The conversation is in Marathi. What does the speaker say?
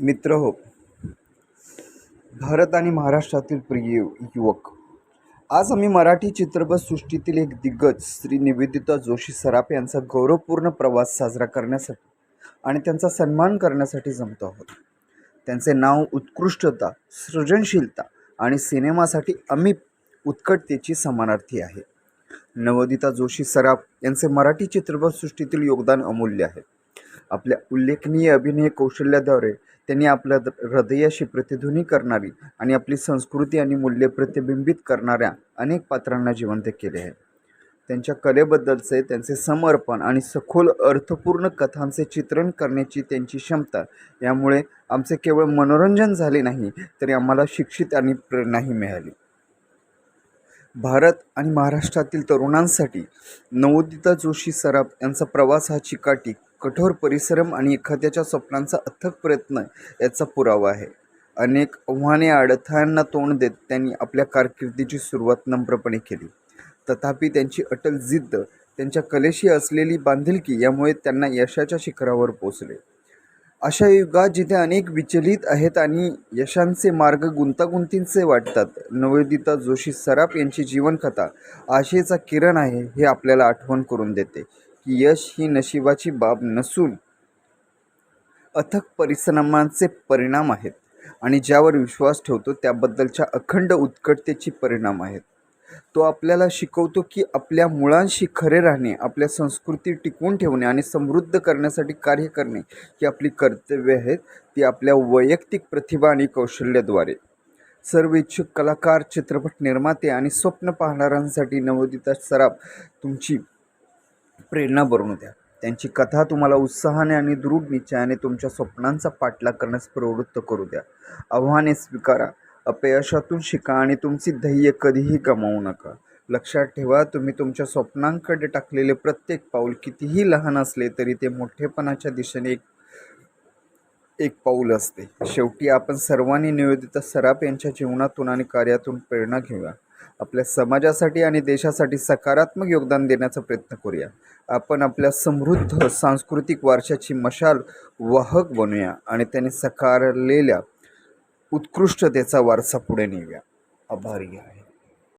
मित्र हो. भारत आणि महाराष्ट्रातील प्रिय युवक. आज आम्ही मराठी चित्रपटसृष्टीतील एक दिग्गज श्री निवेदिता जोशी सराफ यांचा गौरवपूर्ण प्रवास साजरा करण्यासाठी आणि त्यांचा सन्मान करण्यासाठी जमतो आहोत. त्यांचे नाव उत्कृष्टता सृजनशीलता आणि सिनेमासाठी अमित उत्कटतेची समानार्थी आहे. नवोदिता जोशी सराफ यांचे मराठी चित्रपटसृष्टीतील योगदान अमूल्य आहे. आपल्या उल्लेखनीय अभिनय कौशल्याद्वारे त्यांनी आपल्या द- हृदयाशी प्रतिध्वनी करणारी आणि आपली संस्कृती आणि मूल्ये प्रतिबिंबित करणाऱ्या अनेक पात्रांना जिवंत केले आहे. त्यांच्या कलेबद्दलचे त्यांचे समर्पण आणि सखोल अर्थपूर्ण कथांचे चित्रण करण्याची त्यांची क्षमता यामुळे आमचे केवळ मनोरंजन झाले नाही तरी आम्हाला शिक्षित आणि प्रेरणाही मिळाली. भारत आणि महाराष्ट्रातील तरुणांसाठी नवोदिता जोशी सराफ यांचा प्रवास हा चिकाटी कठोर परिश्रम आणि एखाद्याच्या स्वप्नांचा अथक प्रयत्न याचा पुरावा आहे. अनेक आव्हाने अडथळ्यांना तोंड देत त्यांनी आपल्या कारकिर्दीची सुरुवात नम्रपणे केली. तथापि त्यांची अटल जिद्द त्यांच्या कलेशी असलेली बांधिलकी यामुळे त्यांना यशाच्या शिखरावर पोचले अशा युगात जिथे अनेक विचलित आहेत आणि यशांचे मार्ग गुंतागुंतींचे वाटतात नवोदिता जोशी सराफ यांची जीवनकथा आशेचा किरण आहे हे आपल्याला आठवण करून देते. यश ही नशिबाची बाब नसून अथक परिश्रमांचे परिणाम आहेत. आणि ज्यावर विश्वास ठेवतो त्याबद्दलच्या अखंड उत्कटतेची परिणाम आहेत. तो आपल्याला शिकवतो की आपल्या मुळांशी खरे राहणे आपल्या संस्कृती टिकवून ठेवणे आणि समृद्ध करण्यासाठी कार्य करणे ही आपली कर्तव्य आहेत ती आपल्या वैयक्तिक प्रतिभा आणि कौशल्याद्वारे. सर्व इच्छुक कलाकार चित्रपट निर्माते आणि स्वप्न पाहणाऱ्यांसाठी नवोदिता सराफ तुमची प्रेरणा बनू द्या त्यांची कथा तुम्हाला उत्साहाने आणि दृढ निश्चयाने तुमच्या स्वप्नांचा पाठलाग करण्यास प्रवृत्त करू द्या. आव्हाने स्वीकारा. अपयशातून शिका आणि तुमची ध्येय कधीही गमावू नका. लक्षात ठेवा तुम्ही तुमच्या स्वप्नांकडे टाकलेले प्रत्येक पाऊल कितीही लहान असले तरी ते मोठेपणाच्या दिशेने एक एक पाऊल असते. शेवटी आपण सर्वांनी निवेदिता सराफ यांच्या जीवनातून आणि कार्यातून प्रेरणा घेऊया. आपल्या समाजासाठी आणि देशासाठी सकारात्मक योगदान देण्याचा प्रयत्न करूया. आपण आपल्या समृद्ध सांस्कृतिक वारशाची मशाल वाहक बनूया आणि त्याने सकारलेल्या उत्कृष्टतेचा वारसा पुढे नेऊया. आभारी आहे.